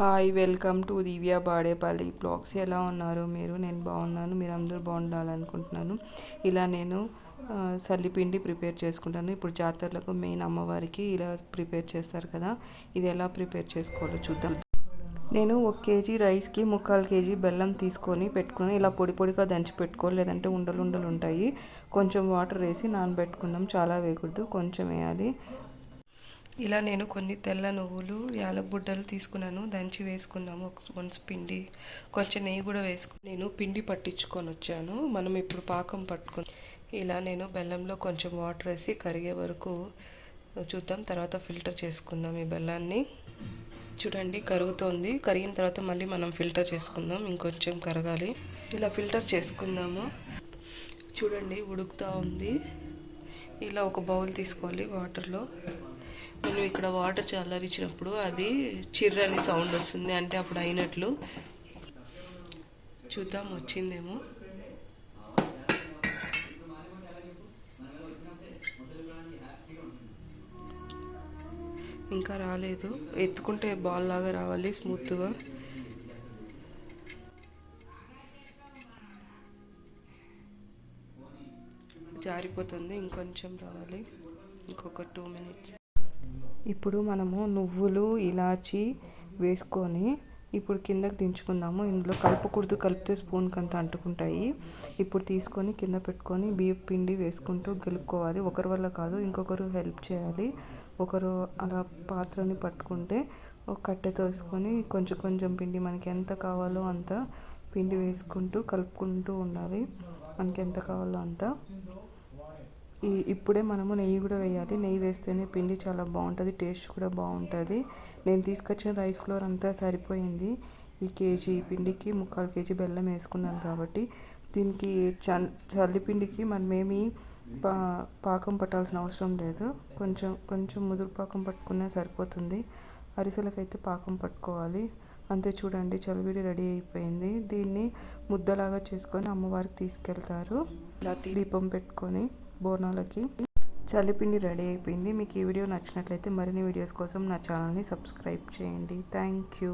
Hi welcome to Divya Badepalli blogs. ఎలా ఉన్నారు మీరు? నేను బాగున్నాను. మీరు అందరూ బాగుండాలనుకుంటున్నాను. ఇలా నేను సల్లిపిండి ప్రిపేర్ చేసుకుంటాను. ఇప్పుడు జాతరలకు మెయిన్ అమ్మవారికి ఇలా ప్రిపేర్ చేస్తారు కదా ఇది ఎలా ప్రిపేర్ చేసుకోవాలో చూద్దాం. నేను ఒక కేజీ రైస్కి ముక్కాలు కేజీ బెల్లం తీసుకొని పెట్టుకుని ఇలా పొడి పొడిగా దంచి పెట్టుకోవాలి. లేదంటే ఉండలు ఉండలు ఉంటాయి. కొంచెం వాటర్ వేసి నానబెట్టుకున్నాం చాలా వేయకూడదు. కొంచెం వేయాలి. ఇలా నేను కొన్ని తెల్ల నువ్వులు యాలబుడ్డలు తీసుకున్నాను. దంచి వేసుకుందాము. ఒక వన్స్ పిండి కొంచెం నెయ్యి కూడా వేసుకుని నేను పిండి పట్టించుకొని వచ్చాను. మనం ఇప్పుడు పాకం పట్టుకుని ఇలా నేను బెల్లంలో కొంచెం వాటర్ వేసి కరిగే వరకు చూద్దాం. తర్వాత ఫిల్టర్ చేసుకుందాం ఈ బెల్లాన్ని. చూడండి కరుగుతోంది. కరిగిన తర్వాత మళ్ళీ మనం ఫిల్టర్ చేసుకుందాం. ఇంకొంచెం కరగాలి. ఇలా ఫిల్టర్ చేసుకుందాము. చూడండి ఉడుకుతూ ఉంది. ఇలా ఒక బౌల్ తీసుకోవాలి వాటర్లో. నేను ఇక్కడ వాటర్ చల్లరిచినప్పుడు అది చిర్రని సౌండ్ వస్తుంది. అంటే అప్పుడు అయినట్లు. చూద్దాం వచ్చిందేమో. ఇంకా రాలేదు. ఎత్తుకుంటే బాల్ లాగా రావాలి స్మూత్గా జారిపోతుంది ఇంకొంచెం రావాలి. ఇంకొక టూ మినిట్స్ ఇప్పుడు మనము నువ్వులు ఇలాచి వేసుకొని ఇప్పుడు కిందకి దించుకుందాము. ఇందులో కలుపుకూడదు కలిపితే స్పూన్కి అంత అంటుకుంటాయి. ఇప్పుడు తీసుకొని కింద పెట్టుకొని బియ్యం పిండి వేసుకుంటూ గెలుపుకోవాలి ఒకరి వల్ల కాదు ఇంకొకరు హెల్ప్ చేయాలి. ఒకరు అలా పాత్రని పట్టుకుంటే ఒక కట్టెతో వేసుకొని కొంచెం కొంచెం పిండి మనకి ఎంత కావాలో అంత పిండి వేసుకుంటూ కలుపుకుంటూ ఉండాలి. మనకి ఎంత కావాలో అంత. ఈ ఇప్పుడే మనము నెయ్యి కూడా వేయాలి. నెయ్యి వేస్తేనే పిండి చాలా బాగుంటుంది టేస్ట్ కూడా బాగుంటుంది. నేను తీసుకొచ్చిన రైస్ ఫ్లోర్ అంతా సరిపోయింది. ఈ కేజీ పిండికి ముక్కాలు కేజీ బెల్లం వేసుకున్నాను కాబట్టి దీనికి చల్ చల్లిపిండికి మనమేమి పా పాకం పట్టాల్సిన అవసరం లేదు. కొంచెం కొంచెం ముదురు పాకం పట్టుకున్నా సరిపోతుంది. అరిసెలకైతే పాకం పట్టుకోవాలి. అంతే చూడండి చలివిడి రెడీ అయిపోయింది. దీన్ని ముద్దలాగా చేసుకొని అమ్మవారికి తీసుకెళ్తారు. ఇలా దీపం పెట్టుకొని బోనాలకి చలిపిండి రెడీ అయిపోయింది. మీకు ఈ వీడియో నచ్చినట్లయితే మరిన్ని వీడియోస్ కోసం నా ఛానల్ని సబ్స్క్రైబ్ చేయండి. Thank you.